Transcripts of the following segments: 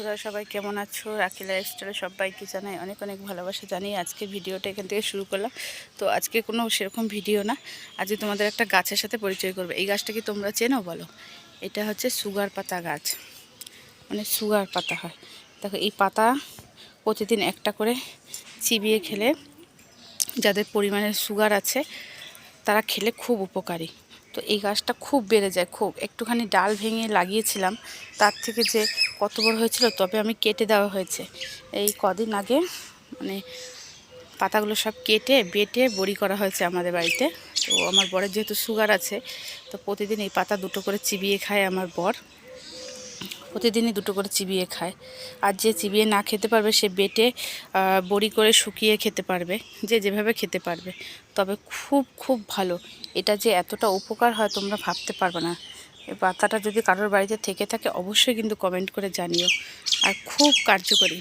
তোরা সবাই কেমন আছো? রাখি লাইফস্টাইলে সবাইকে জানাই অনেক অনেক ভালোবাসা জানিয়ে আজকে ভিডিওটা এখান থেকে শুরু করলাম। তো আজকে কোনো সেরকম ভিডিও না, আজকে তোমাদের একটা গাছের সাথে পরিচয় করবে। এই গাছটা কি তোমরা চেনো বলো? এটা হচ্ছে সুগার পাতা গাছ মানে সুগার পাতা হয়। দেখো, এই পাতা প্রতিদিন একটা করে চিবিয়ে খেলে যাদের পরিমাণে সুগার আছে, তারা খেলে খুব উপকারী। তো এই গাছটা খুব বেড়ে যায়, খুব। একটুখানি ডাল ভেঙে লাগিয়েছিলাম, তার থেকে যে কত বড় হয়েছিল তবে আমি কেটে দেওয়া হয়েছে। এই কদিন আগে মানে পাতাগুলো সব কেটে, বেটে বড়ি করা হয়েছে আমাদের বাড়িতে। তো আমার বরের যেহেতু সুগার আছে, তো প্রতিদিন এই পাতা দুটো করে চিবিয়ে খায় আমার বর। প্রতিদিনই দুটো করে চিবিয়ে খায়। আর যে চিবিয়ে না খেতে পারবে, সে বেটে বড়ি করে শুকিয়ে খেতে পারবে, যে যেভাবে খেতে পারবে। তবে খুব খুব ভালো। এটা যে এতটা উপকার হয় তোমরা ভাবতে পারবে না। এই পাতাটা যদি কারোর বাড়িতে থেকে থাকে, অবশ্যই কিন্তু কমেন্ট করে জানিও। আর খুব কার্যকরী।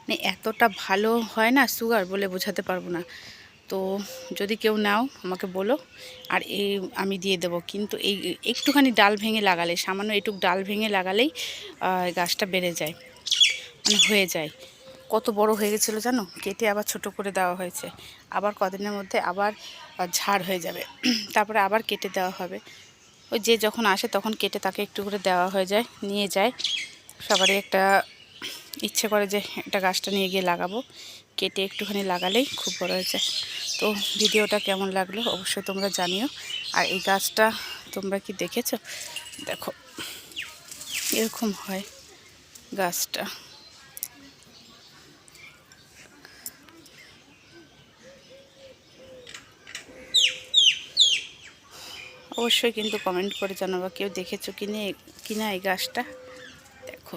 মানে এতটা ভালো হয় না, সুগার বলে বোঝাতে পারব না। তো যদি কেউ নাও, আমাকে বলো। আর এই আমি দিয়ে দেবো। কিন্তু এই একটুখানি ডাল ভেঙে লাগালে, সামান্য একটু ডাল ভেঙে লাগালেই গাছটা বেড়ে যায়। মানে হয়ে যায়। কত বড় হয়ে গেছিল জানো? কেটে আবার ছোট করে দেওয়া হয়েছে। আবার কদিনের মধ্যে আবার ঝাড় হয়ে যাবে। তারপরে আবার কেটে দেওয়া হবে। ওই যে যখন আসে তখন কেটে তাকে একটু করে দেওয়া হয়ে যায়, নিয়ে যায়। সবারই একটা ইচ্ছে করে যে একটা গাছটা নিয়ে গিয়ে লাগাবো। কেটে একটুখানি লাগালেই খুব বড় হয়ে যায়। তো ভিডিওটা কেমন লাগল অবশ্যই তোমরা জানিও। আর এই গাছটা তোমরা কি দেখেছ? দেখো, এরকম হয় গাছটা। অবশ্যই কিন্তু কমেন্ট করে জানাব, কেউ দেখেছ কিনে কিনা এই গাছটা? দেখো।